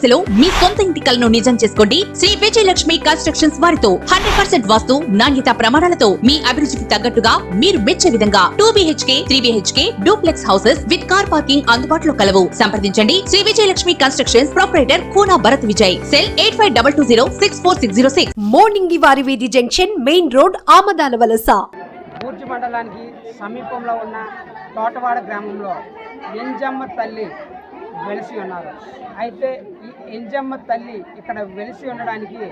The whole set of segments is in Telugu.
దశలో మీ సొంత ఇంటి కలను నిజం చేసుకోండి. శ్రీ విజయలక్ష్మి కన్స్ట్రక్షన్స్ వారితో హండ్రెడ్ పర్సెంట్ వాస్తు నాణ్యత ప్రమాణాలతో మీ అభిరుచికి తగ్గట్టుగా మీరు మెచ్చే విధంగా two BHK three BHK duplex houses with car parking అందుబాటులో కలవు. సంప్రదించండి. Shri Vijayalakshmi constructions proprietor Koona Bharat Vijay. Cell eight five double two zero six four six zero six. Morning వారి వీధి జంక్షన్ మెయిన్ రోడ్ ఆమదాల వలస. బూర్జి మండలానికి సమీపంలో ఉన్న తోటవాడ గ్రామంలో ఎంజమ్మ తల్లి వెలిసి ఉన్నారు. అయితే ఇంజమ్మ ఎంజమ్మ తల్లి ఇక్కడ వెలిసి ఉండడానికి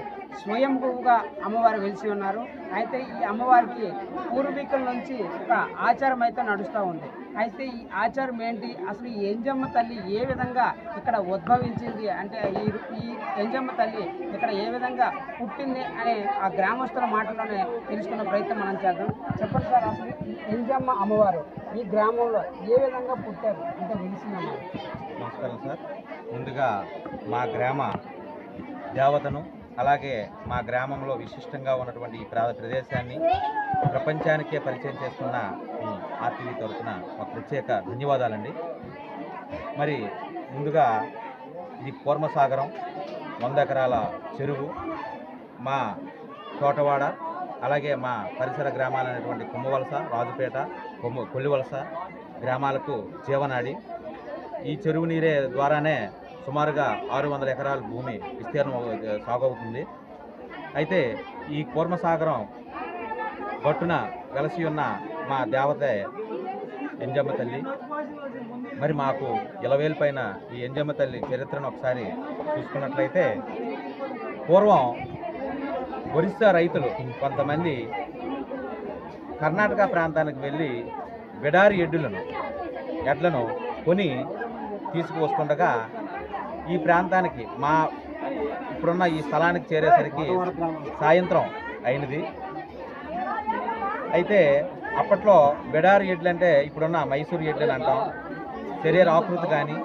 స్వయంభూగా అమ్మవారు వెలిసి ఉన్నారు. అయితే ఈ అమ్మవారికి పూర్వీకుల నుంచి ఒక ఆచారం అయితే నడుస్తూ ఉంది. అయితే ఈ ఆచారం ఏంటి? అసలు ఈ ఎంజమ్మ తల్లి ఏ విధంగా ఇక్కడ ఉద్భవించింది? అంటే ఈ ఈ ఎంజమ్మ తల్లి ఇక్కడ ఏ విధంగా పుట్టింది అనే ఆ గ్రామస్తుల మాటలోనే తెలుసుకున్న ప్రయత్నం మనం చేద్దాం. చెప్పండి సార్ అసలు ఈ ఎంజమ్మ అమ్మవారు ఈ గ్రామంలో ఏ విధంగా పుట్టారు? అంటే వెలిసిందన్నారు నమస్కారం సార్. ముందుగా మా గ్రామ దేవతను అలాగే మా గ్రామంలో విశిష్టంగా ఉన్నటువంటి ఈ ప్రా ప్రదేశాన్ని ప్రపంచానికే పరిచయం చేస్తున్న మీ ఆర్టీవీ తరఫున ఒక ప్రత్యేక ధన్యవాదాలండి. మరి ముందుగా ఇది కూర్మసాగరం వంద ఎకరాల చెరువు మా తోటవాడ అలాగే మా పరిసర గ్రామాలైనటువంటి కొమ్మవలస రాజుపేట కొమ్మ కొల్లివలస గ్రామాలకు జీవనాడి. ఈ చెరువు నీరే ద్వారానే సుమారుగా ఆరు వందల ఎకరాల భూమి విస్తీర్ణం సాగు సాగవుతుంది. అయితే ఈ కూర్మసాగరం గట్టున వెలసి ఉన్న మా దేవతే ఎంజమ్మ తల్లి. మరి మాకు ఇలవేలు పైన ఈ ఎంజమ్మ తల్లి చరిత్రను ఒకసారి చూసుకున్నట్లయితే పూర్వం ఒరిస్సా రైతులు కొంతమంది కర్ణాటక ప్రాంతానికి వెళ్ళి బిడారి ఎడ్డులను ఎడ్లను కొని తీసుకువస్తుండగా ఈ ప్రాంతానికి మా ఇప్పుడున్న ఈ స్థలానికి చేరేసరికి సాయంత్రం అయినది. అయితే అప్పట్లో బెడారు ఎడ్లు అంటే ఇప్పుడున్న మైసూరు ఎడ్లు అని అంటాం. శరీర ఆకృతి కానీ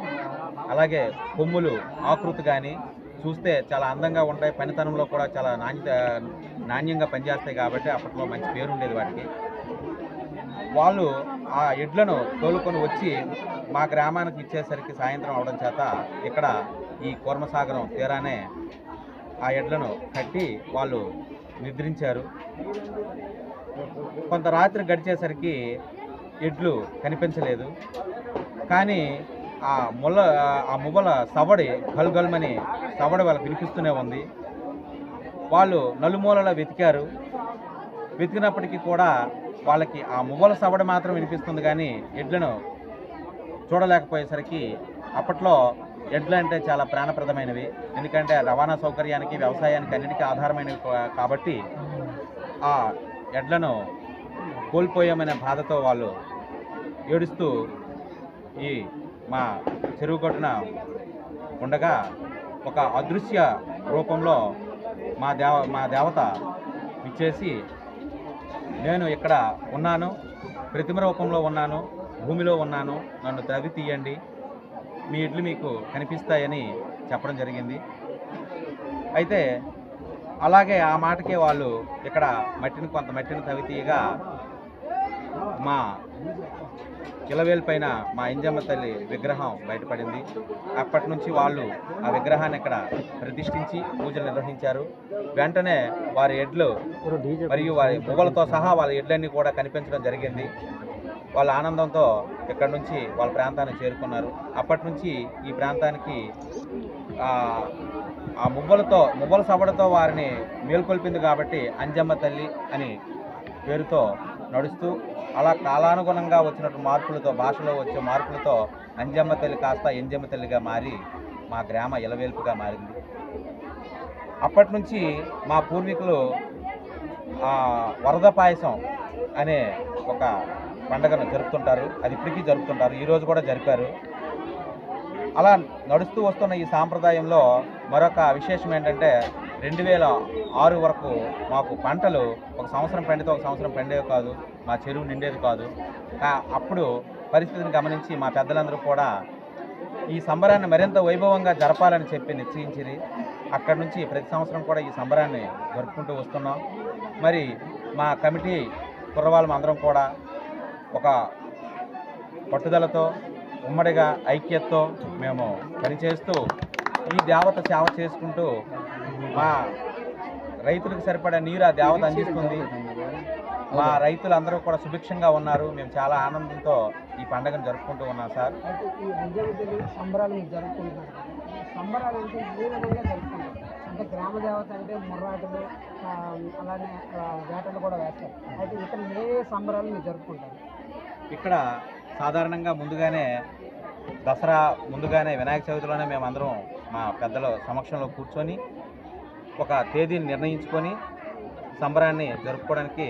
అలాగే కొమ్ములు ఆకృతి కానీ చూస్తే చాలా అందంగా ఉంటాయి. పనితనంలో కూడా చాలా నాణ్యత నాణ్యంగా పనిచేస్తాయి కాబట్టి అప్పట్లో మంచి పేరు ఉండేది వాటికి. వాళ్ళు ఆ ఎడ్లను తోలుకొని వచ్చి మా గ్రామానికి ఇచ్చేసరికి సాయంత్రం అవడం చేత ఇక్కడ ఈ కూర్మసాగరం తీరానే ఆ ఎడ్లను కట్టి వాళ్ళు నిద్రించారు. కొంత రాత్రి గడిచేసరికి ఎడ్లు కనిపించలేదు. కానీ ఆ ముల్ల ఆ మువ్వల సవడి గల్గల్మని సవడి వాళ్ళకి వినిపిస్తూనే ఉంది. వాళ్ళు నలుమూలలా వెతికారు. వెతికినప్పటికీ కూడా వాళ్ళకి ఆ మువ్వల సవడ మాత్రం వినిపిస్తుంది కానీ ఎడ్లను చూడలేకపోయేసరికి అప్పట్లో ఎడ్లు అంటే చాలా ప్రాణప్రదమైనవి. ఎందుకంటే రవాణా సౌకర్యానికి వ్యవసాయానికి అన్నిటికీ ఆధారమైనవి కాబట్టి ఆ ఎడ్లను కోల్పోయామనే బాధతో వాళ్ళు ఏడుస్తూ ఈ మా చెరువు గట్టున ఉండగా ఒక అదృశ్య రూపంలో మా దేవ మా దేవత ఇచ్చేసి నేను ఇక్కడ ఉన్నాను ప్రతిమ రూపంలో ఉన్నాను భూమిలో ఉన్నాను. నన్ను తవ్వి తీయండి. మీ ఇడ్లు మీకు కనిపిస్తాయని చెప్పడం జరిగింది. అయితే అలాగే ఆ మాటకే వాళ్ళు ఇక్కడ మట్టిని కొంత మట్టిని తవ్వి తీయగా మా కిలవేలు పైన మా ఇంజమ్మ తల్లి విగ్రహం బయటపడింది. అప్పటి నుంచి వాళ్ళు ఆ విగ్రహాన్ని ఇక్కడ ప్రతిష్ఠించి పూజలు నిర్వహించారు. వెంటనే వారి ఎడ్లు మరియు వారి పువ్వులతో సహా వాళ్ళ ఎడ్లన్నీ కూడా కనిపించడం జరిగింది. వాళ్ళ ఆనందంతో ఇక్కడ నుంచి వాళ్ళ ప్రాంతానికి చేరుకున్నారు. అప్పటి నుంచి ఈ ప్రాంతానికి ఆ, ఆ మువ్వలతో మువ్వల సవడతో వారిని మేల్కొల్పింది కాబట్టి అంజమ్మ తల్లి అని పేరుతో నడుస్తూ అలా కాలానుగుణంగా వచ్చినట్టు మార్పులతో భాషలో వచ్చే మార్పులతో అంజమ్మ తల్లి కాస్త ఎంజమ్మ తల్లిగా మారి మా గ్రామ ఇలవేల్పుగా మారింది. అప్పటి నుంచి మా పూర్వీకులు ఆ, వరద పాయసం అనే ఒక పండగను జరుపుతుంటారు. అది ఇప్పటికీ జరుపుతుంటారు. ఈరోజు కూడా జరిపారు. అలా నడుస్తూ వస్తున్న ఈ సాంప్రదాయంలో మరొక విశేషం ఏంటంటే రెండు వేల ఆరు వరకు మాకు పంటలు ఒక సంవత్సరం పండితే ఒక సంవత్సరం పండేవి కాదు. మా చెరువు నిండేది కాదు. అప్పుడు పరిస్థితిని గమనించి మా పెద్దలందరూ కూడా ఈ సంబరాన్ని మరింత వైభవంగా జరపాలని చెప్పి నిశ్చయించింది అక్కడి నుంచి ప్రతి సంవత్సరం కూడా ఈ సంబరాన్ని జరుపుకుంటూ వస్తున్నాం. మరి మా కమిటీ కుర్రవాళ్ళం అందరం కూడా ఒక పట్టుదలతో ఉమ్మడిగా ఐక్యతతో మేము పనిచేస్తూ ఈ దేవత సేవ చేసుకుంటూ మా రైతులకు సరిపడా నీరు ఆ దేవత అందిస్తుంది. మా రైతులందరూ కూడా సుభిక్షంగా ఉన్నారు. మేము చాలా ఆనందంతో ఈ పండుగను జరుపుకుంటూ ఉన్నాం సార్. అయితే ఈ అంజలి తల్లి సంబరాలు మీరు జరుపుకుంటున్నారు ఈ సంబరాలు అంటే ఏ విధంగా జరుపుకుంటారు. అంటే గ్రామ దేవత అంటే ముర్రాటలు అలానే వేటలు కూడా వేస్తారు. అయితే ఇక్కడ ఏ సంబరాలు మీరు జరుపుకుంటారు? ఇక్కడ సాధారణంగా ముందుగానే దసరా ముందుగానే వినాయక చవితిలోనే మేము అందరం మా పెద్దల సమక్షంలో కూర్చొని ఒక తేదీని నిర్ణయించుకొని సంబరాన్ని జరుపుకోవడానికి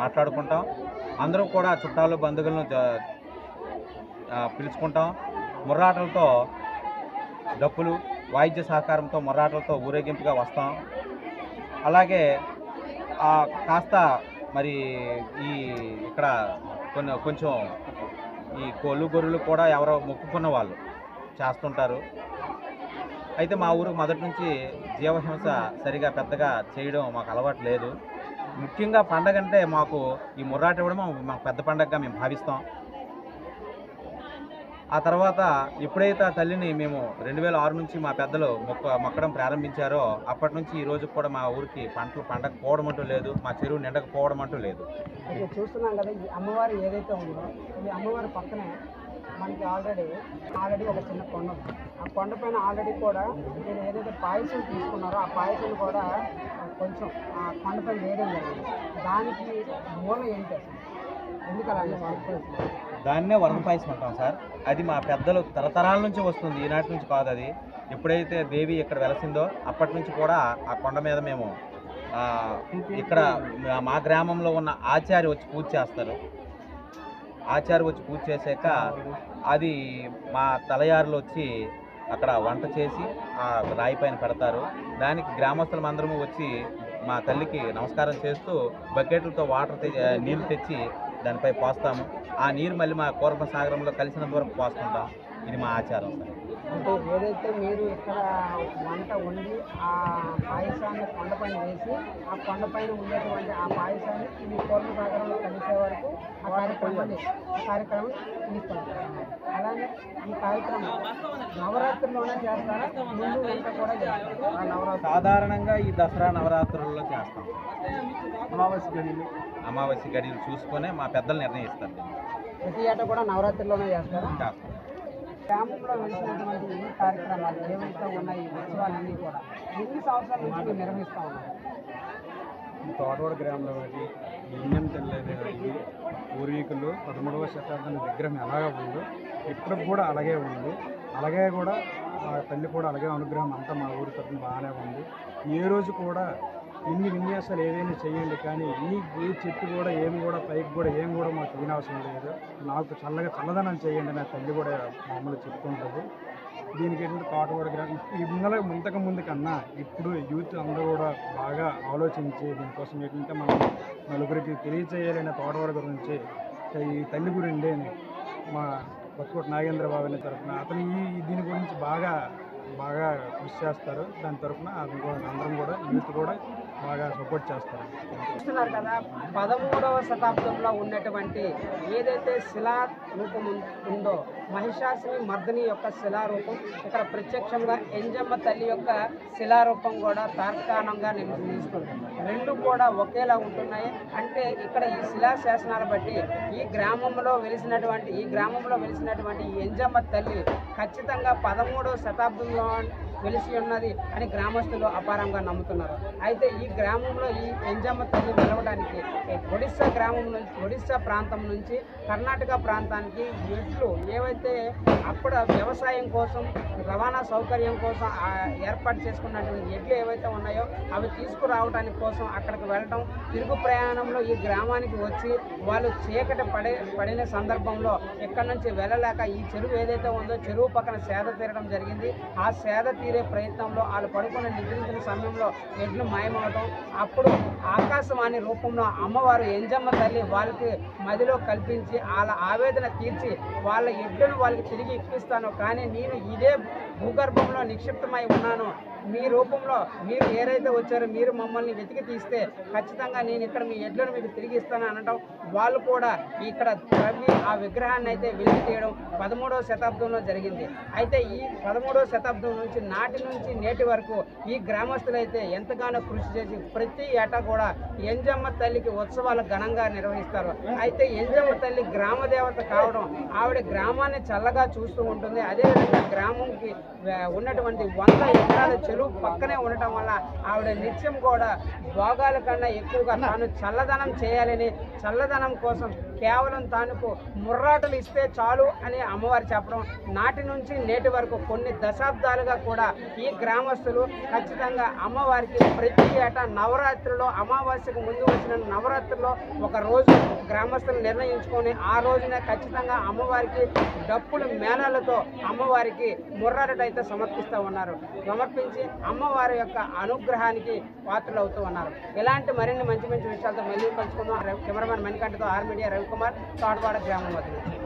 మాట్లాడుకుంటాం. అందరం కూడా చుట్టాలు బంధువులను పిలుచుకుంటాం. ముర్రాటలతో డప్పులు వాయిద్య సహకారంతో ముర్రాటలతో ఊరేగింపుగా వస్తాం. అలాగే కాస్త మరి ఈ ఇక్కడ కొన్ని కొంచెం ఈ కోళ్ళు గొర్రెలు కూడా ఎవరో మొక్కుకున్న వాళ్ళు చేస్తుంటారు. అయితే మా ఊరు మొదటి నుంచి జీవహింస సరిగా పెద్దగా చేయడం మాకు అలవాటు లేదు. ముఖ్యంగా పండగ అంటే మాకు ఈ ముర్రాట ఇవ్వడం మాకు పెద్ద పండగగా మేము భావిస్తాం. ఆ తర్వాత ఎప్పుడైతే ఆ తల్లిని మేము రెండు వేల ఆరు నుంచి మా పెద్దలు మొక్క మొక్కడం ప్రారంభించారో అప్పటి నుంచి ఈ రోజు కూడా మా ఊరికి పంటలు పండకపోవడం అంటూ లేదు మా చెరువు నిండకపోవడం అంటూ లేదు. చూస్తున్నాం కదా ఈ అమ్మవారు ఏదైతే ఉందో ఈ అమ్మవారి పక్కనే మనకి ఆల్రెడీ ఆల్రెడీ ఒక చిన్న కొండ ఉంది. ఆ కొండ పైన ఆల్రెడీ కూడా నేను ఏదైతే పాయసం తీసుకున్నారో ఆ పాయసం కూడా కొంచెం ఆ కొండ పైన వేయడం జరిగింది. దానికి మూలం ఏంటి అసలు? ఎందుకు అలా దాన్నే వరద పాయసం అంటాం సార్. అది మా పెద్దలు తరతరాల నుంచి వస్తుంది. ఈనాటి నుంచి కాదు అది. ఎప్పుడైతే దేవి ఇక్కడ వెలసిందో అప్పటి నుంచి కూడా ఆ కొండ మీద మేము ఇక్కడ మా- మా గ్రామంలో ఉన్న ఆచారి వచ్చి పూజ చేస్తారు. ఆచారి వచ్చి పూజ చేశాక అది మా తలయారులు వచ్చి అక్కడ వంట చేసి ఆ రాయి పైన పెడతారు. దానికి గ్రామస్తులం అందరము వచ్చి మా తల్లికి నమస్కారం చేస్తూ బకెట్లతో వాటర్ నీళ్ళు తెచ్చి దానిపై పోస్తాము. ఆ నీరు మళ్ళీ మా కోరమ సాగరంలో కలిసినంత వరకు పోస్తుంటాం. ఇది మా ఆచారం సార్. అంటే ఏదైతే మీరు ఇక్కడ వంట వండి ఆ పాయసాన్ని కొండపైన వేసి ఆ కొండపైన ఉండేటువంటి ఆ పాయసాన్ని మీ కోరమ సాగరంలో కలిసే వరకు కార్యక్రమాన్ని కార్యక్రమం తీసుకుంటారు అలానే ఈ కార్యక్రమం నవరాత్రిలోనే చేస్తారా? ముందు వెంట కూడా చేస్తారు? ఆ నవరాత్రి సాధారణంగా ఈ దసరా నవరాత్రుల్లో చేస్తాం. అమావాస్య గడిలు. అమావాస్య గడియలు చూసుకొనే మా పెద్దలు నిర్ణయిస్తారు. ప్రతి ఏటా కూడా నవరాత్రిలోనే చేస్తారా? చేస్తాం. గ్రామంలో వెలిసినటువంటి ఈ కార్యక్రమాలు ఏవైతే ఉన్నాయి ఈ ఉత్సవాలన్నీ కూడా ఎన్ని సంవత్సరాల నుంచి మీరు నిర్వహిస్తూ ఉన్నారు? ఈ తోటవాడ గ్రామంలో ఒకటి ఇంజన్ తెల్ల ఇది పూర్వీకులు పదమూడవ శతాబ్దం విగ్రహం ఎలాగ ఉందో ఇప్పటికి కూడా అలాగే ఉంది. అలాగే కూడా మా తల్లి కూడా అలాగే అనుగ్రహం అంతా మా ఊరి తరఫున బాగానే ఉంది. ఏ రోజు కూడా ఇన్ని విన్యాసాలు ఏదైనా చేయండి కానీ ఈ ఈ చెట్టు కూడా ఏం కూడా పైకి కూడా ఏం కూడా మాకు చేయనవసరం లేదు. నాకు చల్లగా చల్లదనం చేయండి నా తల్లి కూడా మామూలు చెప్తుంటుంది దీనికి ఏంటంటే తోటవాడ గ్రామం ఈ ముందర ముంతకు ముందు కన్నా ఇప్పుడు యూత్ అందరూ కూడా బాగా ఆలోచించి దీనికోసం ఏంటంటే మనం నలుగురికి తెలియచేయాలనే తోటవాడ గురించి ఈ తల్లి గురించి మా కొత్తకోట నాగేంద్ర బాబు అనే తరఫున అతను ఈ దీని గురించి బాగా బాగా కృషి చేస్తారు. దాని తరఫున అతను కూడా అందరం కూడా యూత్ కూడా బాగా సపోర్ట్ చేస్తారు. చూస్తున్నారు కదా పదమూడవ శతాబ్దంలో ఉన్నటువంటి ఏదైతే శిలా రూపం ఉందో మహిషాసుని మర్దిని యొక్క శిలారూపం ఇక్కడ ప్రత్యక్షంగా ఎంజమ్మ తల్లి యొక్క శిలారూపం కూడా తార్కాణంగా నిర్వహిస్తుంది రెండు కూడా ఒకేలా ఉంటున్నాయి. అంటే ఇక్కడ ఈ శిలా శాసనాలు బట్టి ఈ గ్రామంలో వెలిసినటువంటి ఈ గ్రామంలో వెలిసినటువంటి ఈ ఎంజమ్మ తల్లి ఖచ్చితంగా పదమూడవ శతాబ్దంలో వెలిసి ఉన్నది అని గ్రామస్తులు అపారంగా నమ్ముతున్నారు. అయితే ఈ గ్రామంలో ఈ ఎంజమ్మ తల్లి వెలవడానికి ఒడిస్సా గ్రామం నుంచి ఒడిస్సా ప్రాంతం నుంచి కర్ణాటక ప్రాంతానికి ఎట్లు ఏవైతే అప్పుడు వ్యవసాయం కోసం రవాణా సౌకర్యం కోసం ఏర్పాటు చేసుకున్నటువంటి ఎడ్లు ఏవైతే ఉన్నాయో అవి తీసుకురావడానికి కోసం అక్కడికి వెళ్ళటం తిరుగు ప్రయాణంలో ఈ గ్రామానికి వచ్చి వాళ్ళు చీకటి పడే పడిన సందర్భంలో ఇక్కడ నుంచి వెళ్ళలేక ఈ చెరువు ఏదైతే ఉందో చెరువు పక్కన సేద తీరడం జరిగింది. ఆ సేద తీరు ప్రయత్నంలో వాళ్ళు పడుకుని నిద్రించిన సమయంలో ఎడ్లు మాయమవటం అప్పుడు ఆకాశవాణి రూపంలో అమ్మవారు ఎంజమ్మ తల్లి వాళ్ళకి మదిలో కల్పించి వాళ్ళ ఆవేదన తీర్చి వాళ్ళ ఎడ్లను వాళ్ళకి తిరిగి ఇప్పిస్తాను. కానీ నేను ఇదే భూగర్భంలో నిక్షిప్తమై ఉన్నాను. మీ రూపంలో మీరు ఏదైతే వచ్చారో మీరు మమ్మల్ని వెతికి తీస్తే ఖచ్చితంగా నేను ఇక్కడ మీ ఎడ్లను మీకు తిరిగి ఇస్తాను అనటం. వాళ్ళు కూడా ఇక్కడ త్రవ్వి ఆ విగ్రహాన్ని అయితే వెలికి తీయడం పదమూడవ శతాబ్దంలో జరిగింది. అయితే ఈ పదమూడవ శతాబ్దం నుంచి నాటి నుంచి నేటి వరకు ఈ గ్రామస్తులైతే ఎంతగానో కృషి చేసి ప్రతి ఏటా కూడా ఎంజమ్మ తల్లికి ఉత్సవాలు ఘనంగా నిర్వహిస్తారు. అయితే ఎంజమ్మ తల్లి గ్రామ దేవత కావడం ఆవిడ గ్రామాన్ని చల్లగా చూస్తూ ఉంటుంది. అదేవిధంగా గ్రామంకి ఉన్నటువంటి వంద ఎకరాల చెరువు పక్కనే ఉండటం వల్ల ఆవిడ నిత్యం కూడా భోగాల కన్నా ఎక్కువగా తాను చల్లదనం చేయాలని చల్లదనం కోసం కేవలం తానుకు ముర్రాటలు ఇస్తే చాలు అని అమ్మవారు చెప్పడం నాటి నుంచి నేటి వరకు కొన్ని దశాబ్దాలుగా కూడా ఈ గ్రామస్తులు ఖచ్చితంగా అమ్మవారికి ప్రతి ఏటా నవరాత్రిలో అమావాస్యకు ముందు వచ్చిన నవరాత్రిలో ఒక రోజు గ్రామస్తులు నిర్ణయించుకొని ఆ రోజున ఖచ్చితంగా అమ్మవారికి డప్పులు మేళాలతో అమ్మవారికి ముర్రాటలు అయితే సమర్పిస్తూ ఉన్నారు. సమర్పించి అమ్మవారి యొక్క అనుగ్రహానికి పాత్రలు అవుతూ ఉన్నారు. ఇలాంటి మరిన్ని మంచి మంచి విషయాలతో మళ్ళీ కలుసుకుందాం. కెమెరామెన్ మణికంఠతో ఆర్ మీడియా రవికుమార్ తోటవాడ గ్రామం వద్ద నుంచి.